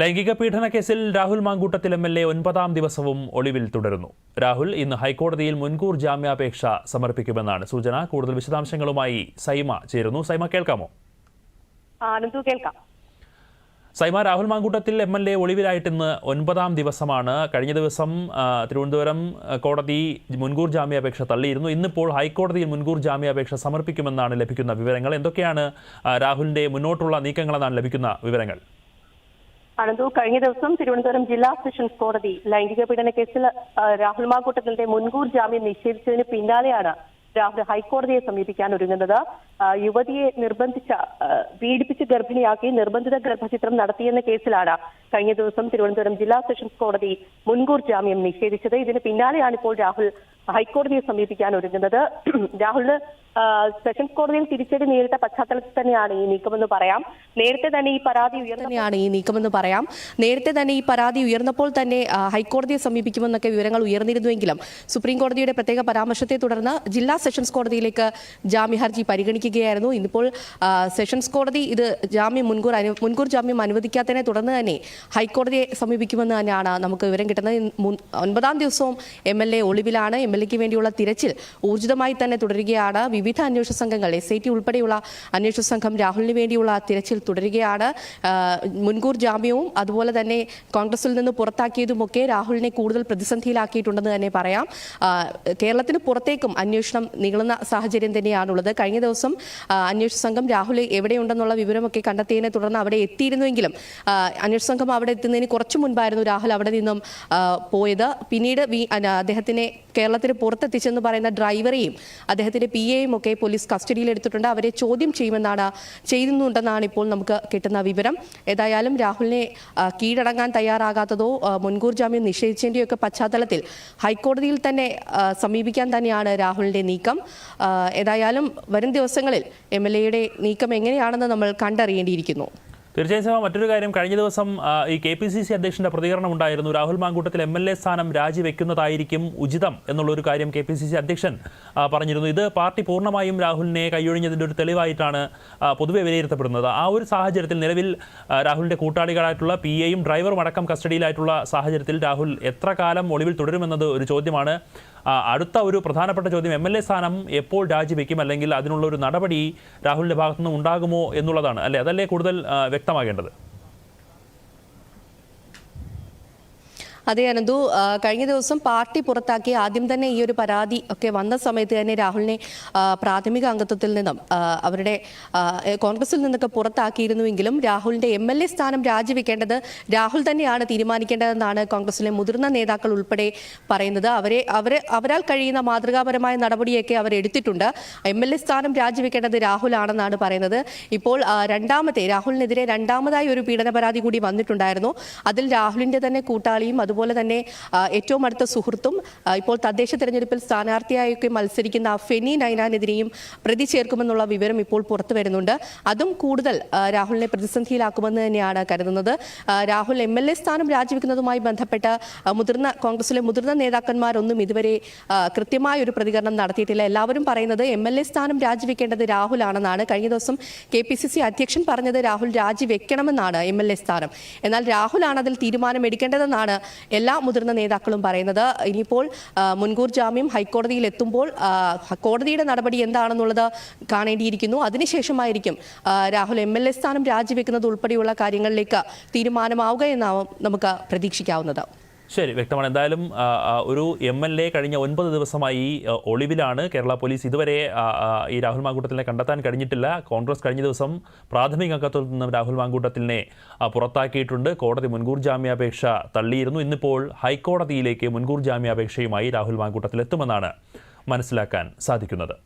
ലൈംഗിക പീഡന കേസിൽ Rahul Mamkootathil M L A ഒൻപതാം ദിവസവും ഒളിവിൽ തുടരുന്നു. രാഹുൽ ഇന്ന് ഹൈക്കോടതിയിൽ മുൻകൂർ ജാമ്യാപേക്ഷ സമർപ്പിക്കുമെന്നാണ് സൂചന. കൂടുതൽ വിശദാംശങ്ങളുമായി സൈമ ചേരുന്നു. സൈമ കേൾക്കാമോ? കേൾക്കാം. Saima Rahul Mamkootathil M L A ഒളിവിലായിട്ട് ഇന്ന് ഒൻപതാം ദിവസമാണ്. കഴിഞ്ഞ ദിവസം തിരുവനന്തപുരം കോടതി മുൻകൂർ ജാമ്യാപേക്ഷ തള്ളിയിരുന്നു. ഇന്നിപ്പോൾ ഹൈക്കോടതിയിൽ മുൻകൂർ ജാമ്യാപേക്ഷ സമർപ്പിക്കുമെന്നാണ് ലഭിക്കുന്ന വിവരങ്ങൾ. എന്തൊക്കെയാണ് രാഹുലിന്റെ മുന്നോട്ടുള്ള നീക്കങ്ങളെന്നാണ് ലഭിക്കുന്ന വിവരങ്ങൾ? ആനന്ദു കഴിഞ്ഞ ദിവസം തിരുവനന്തപുരം ജില്ലാ സെഷൻസ് കോടതി ലൈംഗിക പീഡന കേസിൽ രാഹുൽ മാക്കൂട്ടത്തിന്റെ മുൻകൂർ ജാമ്യം നിഷേധിച്ചതിന് പിന്നാലെയാണ് രാഹുൽ ഹൈക്കോടതിയെ സമീപിക്കാൻ ഒരുങ്ങുന്നത്. യുവതിയെ നിർബന്ധിച്ച പീഡിപ്പിച്ച് ഗർഭിണിയാക്കി നിർബന്ധിത ഗർഭചിത്രം നടത്തിയെന്ന കേസിലാണ് കഴിഞ്ഞ ദിവസം തിരുവനന്തപുരം ജില്ലാ സെഷൻസ് കോടതി മുൻകൂർ ജാമ്യം നിഷേധിച്ചത്. ഇതിന് പിന്നാലെയാണ് ഇപ്പോൾ രാഹുൽ ഹൈക്കോടതിയെ സമീപിക്കാൻ ഒരുങ്ങുന്നത്. രാഹുലിന് സെഷൻസ് കോടതിയിൽ തിരിച്ചടി നേരിട്ട പശ്ചാത്തലത്തിൽ തന്നെയാണ് ഈ നീക്കമെന്ന് പറയാം. നേരത്തെ തന്നെ ഈ പരാതി ഉയർന്നതാണ് ഈ നീക്കമെന്ന് പറയാം. നേരത്തെ തന്നെ ഈ പരാതി ഉയർന്നപ്പോൾ തന്നെ ഹൈക്കോടതിയെ സമീപിക്കുമെന്നൊക്കെ വിവരങ്ങൾ ഉയർന്നിരുന്നുവെങ്കിലും സുപ്രീം കോടതിയുടെ പ്രത്യേക പരാമർശത്തെ തുടർന്ന് ജില്ലാ സെഷൻസ് കോടതിയിലേക്ക് ജാമ്യ ഹർജി പരിഗണിക്കുകയായിരുന്നു. ഇന്നിപ്പോൾ സെഷൻസ് കോടതി ഇത് ജാമ്യം മുൻകൂർ മുൻകൂർ ജാമ്യം അനുവദിക്കാത്തതിനെ തുടർന്ന് തന്നെ ഹൈക്കോടതിയെ സമീപിക്കുമെന്ന് തന്നെയാണ് നമുക്ക് വിവരം കിട്ടുന്നത്. ഒൻപതാം ദിവസവും എം എൽ എ ഒളിവിലാണ്. എം എൽ എക്ക് വേണ്ടിയുള്ള തിരച്ചിൽ ഊർജിതമായി തന്നെ തുടരുകയാണ്. വിവിധ അന്വേഷണ സംഘങ്ങൾ എസ് ഐ ടി ഉൾപ്പെടെയുള്ള അന്വേഷണ സംഘം രാഹുലിന് വേണ്ടിയുള്ള തിരച്ചിൽ തുടരുകയാണ്. മുൻകൂർ ജാമ്യവും അതുപോലെ തന്നെ കോൺഗ്രസിൽ നിന്ന് പുറത്താക്കിയതുമൊക്കെ രാഹുലിനെ കൂടുതൽ പ്രതിസന്ധിയിലാക്കിയിട്ടുണ്ടെന്ന് തന്നെ പറയാം. കേരളത്തിന് പുറത്തേക്കും അന്വേഷണം നീളുന്ന സാഹചര്യം തന്നെയാണുള്ളത്. കഴിഞ്ഞ ദിവസം അന്വേഷണ സംഘം രാഹുൽ എവിടെയുണ്ടെന്നുള്ള വിവരമൊക്കെ കണ്ടെത്തിയതിനെ തുടർന്ന് അവിടെ എത്തിയിരുന്നുവെങ്കിലും അന്വേഷണ സംഘം അവിടെ എത്തുന്നതിന് കുറച്ചു മുൻപായിരുന്നു രാഹുൽ അവിടെ നിന്നും പോയത്. പിന്നീട് അദ്ദേഹത്തിനെ അന- അദ്ദേഹത്തിനെ പുറത്തെത്തിച്ചെന്ന് പറയുന്ന ഡ്രൈവറെയും അദ്ദേഹത്തിന്റെ പി എയും ഒക്കെ പോലീസ് കസ്റ്റഡിയിൽ എടുത്തിട്ടുണ്ട് അവരെ ചോദ്യം ചെയ്യുമെന്നാണ് ചെയ്യുന്നുണ്ടെന്നാണ് ഇപ്പോൾ നമുക്ക് കിട്ടുന്ന വിവരം. ഏതായാലും രാഹുലിനെ കീഴടങ്ങാൻ തയ്യാറാകാത്തതോ മുൻകൂർ ജാമ്യം നിഷേധിച്ചതിന്റെയൊക്കെ പശ്ചാത്തലത്തിൽ ഹൈക്കോടതിയിൽ തന്നെ സമീപിക്കാൻ തന്നെയാണ് രാഹുലിന്റെ നീക്കം. ഏതായാലും വരും ദിവസങ്ങളിൽ എം എൽ എയുടെ നീക്കം എങ്ങനെയാണെന്ന് നമ്മൾ കണ്ടറിയേണ്ടിയിരിക്കുന്നു. തീർച്ചയായും സഭ മറ്റൊരു കാര്യം കഴിഞ്ഞ ദിവസം ഈ കെ പി സി സി അധ്യക്ഷന്റെ പ്രതികരണം ഉണ്ടായിരുന്നു. Rahul Mamkootathil M L A സ്ഥാനം രാജിവെക്കുന്നതായിരിക്കും ഉചിതം എന്നുള്ളൊരു കാര്യം കെ പി സി സി അധ്യക്ഷൻ പറഞ്ഞിരുന്നു. ഇത് പാർട്ടി പൂർണമായും രാഹുലിനെ കൈയൊഴിഞ്ഞതിന്റെ ഒരു തെളിവായിട്ടാണ് പൊതുവെ വിലയിരുത്തപ്പെടുന്നത്. ആ ഒരു സാഹചര്യത്തിൽ നിലവിൽ രാഹുലിന്റെ കൂട്ടാളികളായിട്ടുള്ള പി എയും ഡ്രൈവറും അടക്കം കസ്റ്റഡിയിലായിട്ടുള്ള സാഹചര്യത്തിൽ രാഹുൽ എത്ര കാലം ഒളിവിൽ തുടരുമെന്നത് ഒരു ചോദ്യമാണ്. അടുത്ത ഒരു പ്രധാനപ്പെട്ട ചോദ്യം എം എൽ എ സ്ഥാനം എപ്പോൾ രാജിവെക്കും? അല്ലെങ്കിൽ അതിനുള്ള ഒരു നടപടി രാഹുലിന്റെ ഭാഗത്തുനിന്ന് ഉണ്ടാകുമോ എന്നുള്ളതാണ്. അല്ലേ? അതല്ലേ കൂടുതൽ വ്യക്തമാകേണ്ടത്? അതെ അനന്തു കഴിഞ്ഞ ദിവസം പാർട്ടി പുറത്താക്കി ആദ്യം തന്നെ ഈ ഒരു പരാതി ഒക്കെ വന്ന സമയത്ത് തന്നെ രാഹുലിനെ പ്രാഥമിക അംഗത്വത്തിൽ നിന്നും അവരുടെ കോൺഗ്രസിൽ നിന്നൊക്കെ പുറത്താക്കിയിരുന്നുവെങ്കിലും രാഹുലിന്റെ എം എൽ എ സ്ഥാനം രാജിവെക്കേണ്ടത് രാഹുൽ തന്നെയാണ് തീരുമാനിക്കേണ്ടതെന്നാണ് കോൺഗ്രസിലെ മുതിർന്ന നേതാക്കൾ ഉൾപ്പെടെ പറയുന്നത്. അവരെ അവരെ അവരാൽ കഴിയുന്ന മാതൃകാപരമായ നടപടിയൊക്കെ അവർ എടുത്തിട്ടുണ്ട്. എം എൽ എ സ്ഥാനം രാജിവെക്കേണ്ടത് രാഹുലാണെന്നാണ് പറയുന്നത്. ഇപ്പോൾ രണ്ടാമത്തെ രാഹുലിനെതിരെ രണ്ടാമതായി ഒരു പീഡന പരാതി കൂടി വന്നിട്ടുണ്ടായിരുന്നു. അതിൽ രാഹുലിന്റെ തന്നെ കൂട്ടാളിയും അതുപോലെ തന്നെ ഏറ്റവും അടുത്ത സുഹൃത്തും ഇപ്പോൾ തദ്ദേശ തെരഞ്ഞെടുപ്പിൽ സ്ഥാനാർത്ഥിയായൊക്കെ മത്സരിക്കുന്ന ഫെനി നൈനാനെതിരെയും പ്രതി ചേർക്കുമെന്നുള്ള വിവരം ഇപ്പോൾ പുറത്തു വരുന്നുണ്ട്. അതും കൂടുതൽ രാഹുലിനെ പ്രതിസന്ധിയിലാക്കുമെന്ന് തന്നെയാണ് കരുതുന്നത്. രാഹുൽ എം എൽ എ സ്ഥാനം രാജിവെക്കുന്നതുമായി ബന്ധപ്പെട്ട് മുതിർന്ന കോൺഗ്രസിലെ മുതിർന്ന നേതാക്കന്മാരൊന്നും ഇതുവരെ കൃത്യമായ ഒരു പ്രതികരണം നടത്തിയിട്ടില്ല. എല്ലാവരും പറയുന്നത് എം എൽ എ സ്ഥാനം രാജിവെക്കേണ്ടത് രാഹുലാണെന്നാണ്. കഴിഞ്ഞ ദിവസം കെ പി സി സി അധ്യക്ഷൻ പറഞ്ഞത് രാഹുൽ രാജിവെക്കണമെന്നാണ് എം എൽ എ സ്ഥാനം. എന്നാൽ രാഹുലാണ് അതിൽ തീരുമാനം എടുക്കേണ്ടതെന്നാണ് എല്ലാ മുതിർന്ന നേതാക്കളും പറയുന്നത് ഇനിയിപ്പോൾ മുൻകൂർ ജാമ്യം ഹൈക്കോടതിയിൽ എത്തുമ്പോൾ കോടതിയുടെ നടപടി എന്താണെന്നുള്ളത് കാണേണ്ടിയിരിക്കുന്നു. അതിനുശേഷമായിരിക്കും രാഹുൽ എം എൽ എ സ്ഥാനം രാജിവെക്കുന്നത് ഉൾപ്പെടെയുള്ള കാര്യങ്ങളിലേക്ക് തീരുമാനമാവുക എന്നാവും നമുക്ക് പ്രതീക്ഷിക്കാവുന്നത്. ശരി വ്യക്തമാണ്. എന്തായാലും ഒരു എം എൽ എ കഴിഞ്ഞ ഒൻപത് ദിവസമായി ഒളിവിലാണ് കേരള പോലീസ് ഇതുവരെ ഈ രാഹുൽ മാങ്കൂട്ടത്തിനെ കണ്ടെത്താൻ കഴിഞ്ഞിട്ടില്ല. കോൺഗ്രസ് കഴിഞ്ഞ ദിവസം പ്രാഥമിക അംഗത്വത്തിൽ നിന്നും രാഹുൽ മാങ്കൂട്ടത്തിനെ പുറത്താക്കിയിട്ടുണ്ട്. കോടതി മുൻകൂർ ജാമ്യാപേക്ഷ തള്ളിയിരുന്നു. ഇന്നിപ്പോൾ ഹൈക്കോടതിയിലേക്ക് മുൻകൂർ ജാമ്യാപേക്ഷയുമായി രാഹുൽ മാങ്കൂട്ടത്തിൽ എത്തുമെന്നാണ് മനസ്സിലാക്കാൻ സാധിക്കുന്നത്.